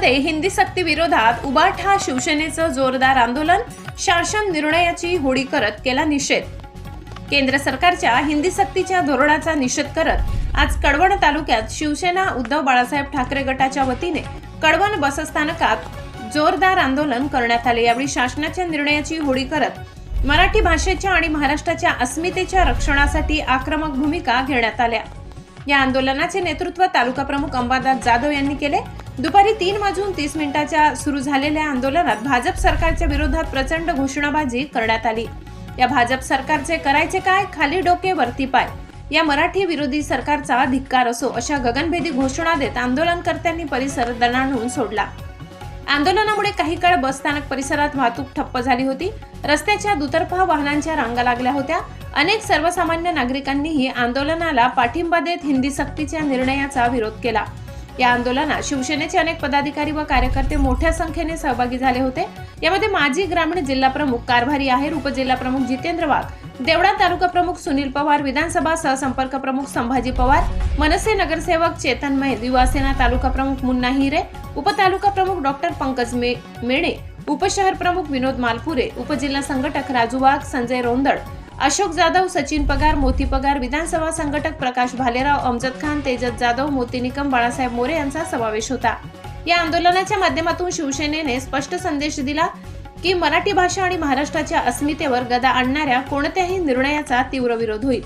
कळवणमध्ये हिंदी सक्ती विरोधात उबाठा शिवसेनेचं जोरदार आंदोलन शासन निर्णयाची होडी करत केला निषेध. केंद्र सरकारच्या हिंदी सक्तीच्या धोरणाचा निषेध करत आज कडवण तालुक्यात शिवसेना उद्धव बाळासाहेब ठाकरे गटाच्या वतीने कडवण बसस्थानकात जोरदार आंदोलन करण्यात आले. यावेळी शासनाच्या निर्णयाची होडी करत मराठी भाषेच्या आणि महाराष्ट्राच्या अस्मितेच्या रक्षणासाठी आक्रमक भूमिका घेण्यात आल्या. या आंदोलनाचे नेतृत्व तालुका प्रमुख अंबादास जाधव यांनी केले. दुपारी तीन वाजून तीस मिनिटाच्या सुरू झालेल्या आंदोलनात भाजप सरकारच्या विरोधात प्रचंड घोषणाबाजी करण्यात आली. या भाजप सरकारचे करायचे काय? खाली डोके वरती पाय. या मराठी विरोधी सरकारचा धिक्कार असो अशा गगनभेदी घोषणा देत आंदोलनकर्त्यांनी परिसर दणाणून सोडला. आंदोलनामुळे काही काळ बसस्थानक परिसरात वाहतूक ठप्प झाली होती. रस्त्याच्या दुतर्फा वाहनांच्या रांगा लागल्या होत्या. अनेक सर्वसामान्य नागरिकांनीही आंदोलनाला पाठिंबा देत हिंदी सक्तीच्या निर्णयाचा विरोध केला. या आंदोलनात शिवसेनेचे अनेक पदाधिकारी व कार्यकर्ते मोठ्या संख्येने सहभागी झाले होते. यामध्ये माजी ग्रामीण जिल्हा प्रमुख कारभारी आहेर उपजिल्हा प्रमुख जितेंद्र वाघ देवडा तालुका प्रमुख सुनील पवार विधानसभा सहसंपर्क प्रमुख संभाजी पवार मनसे नगरसेवक चेतन मैद युवासेना तालुका प्रमुख मुन्ना हिरे उपतालुका प्रमुख डॉक्टर पंकज मे मेणे उपशहर प्रमुख विनोद मालपुरे उपजिल्हा संघटक राजू वाघ संजय रोंदड अशोक जाधव सचिन पगार मोती पगार विधानसभा संघटक प्रकाश भालेराव अमजद खान तेजत जाधव मोती निकम बाळासाहेब मोरे यांचा समावेश होता. या आंदोलनाच्या माध्यमातून शिवसेनेने स्पष्ट संदेश दिला की मराठी भाषा आणि महाराष्ट्राच्या अस्मितेवर गदा आणणाऱ्या कोणत्याही निर्णयाचा तीव्र विरोध होईल.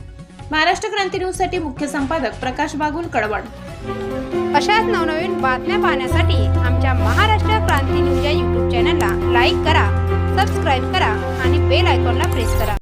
महाराष्ट्र क्रांती न्यूजसाठी मुख्य संपादक प्रकाश बागुल कडवण. अशाच नवनवीन बातम्या पाहण्यासाठी आमच्या महाराष्ट्र क्रांती न्यूज या युट्यूब चॅनलला लाईक करा सबस्क्राईब करा आणि बेल आयकॉनला प्रेस करा.